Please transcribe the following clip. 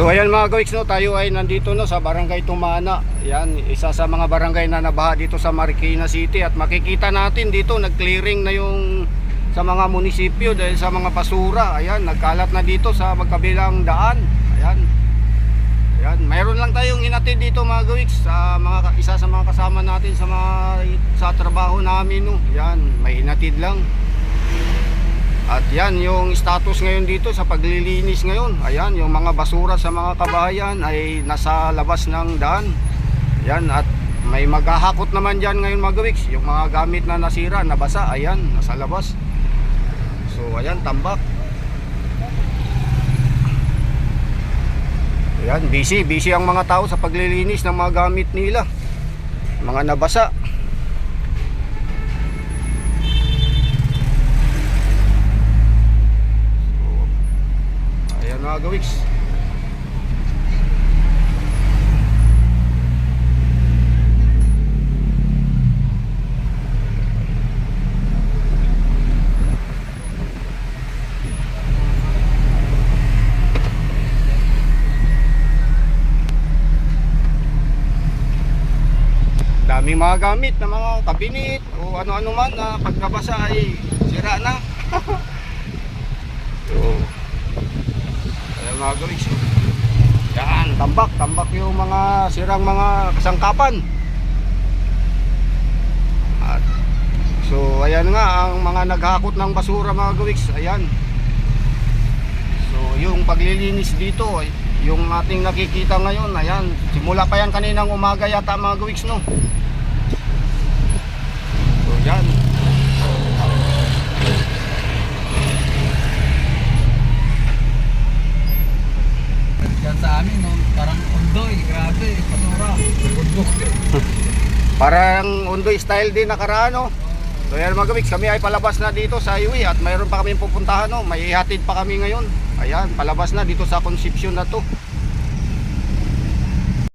So ayan mga gawiks no, tayo ay nandito no sa Barangay Tumana. Yan, isa sa mga barangay na nabaha dito sa Marikina City at makikita natin dito nag-clearing na yung sa mga munisipyo dahil sa mga basura. Ayan, nagkalat na dito sa magkabilang daan. Ayan. Ayan, mayroon lang tayong hinatid dito mga gawiks sa mga isa sa mga kasama natin sa mga sa trabaho namin no. Ayan, may hinatid lang. At yan yung status ngayon dito sa paglilinis ngayon. Ayan, yung mga basura sa mga kabahayan ay nasa labas ng daan. Ayan, at may maghahakot naman dyan ngayon mga gawiks. Yung mga gamit na nasira, nabasa, ayan, nasa labas. So, ayan, tambak. Ayan, busy, busy ang mga tao sa paglilinis ng mga gamit nila. Mga nabasa. Ayan mga gawiks. Daming mga gamit na mga kabinit o ano-ano man na pagkabasa ay sira na. so, Ayan mga guys. Yan, tambak, tambak yung mga sirang mga kasangkapan. At, so, ayan nga, ang mga naghakot ng basura mga guwiks, ayan. So, yung paglilinis dito, yung ating nakikita ngayon, ayan. Simula pa yan kaninang umaga yata mga guwiks, no? So, yan. Yan sa amin, no? parang undoy, grabe, pasura, bundok. Parang Undoy style din nakaraan, no? So yan mga gawiks, kami ay palabas na dito sa highway at mayroon pa kami pupuntahan, no? May ihatid pa kami ngayon. Ayan, palabas na dito sa Concepcion na to.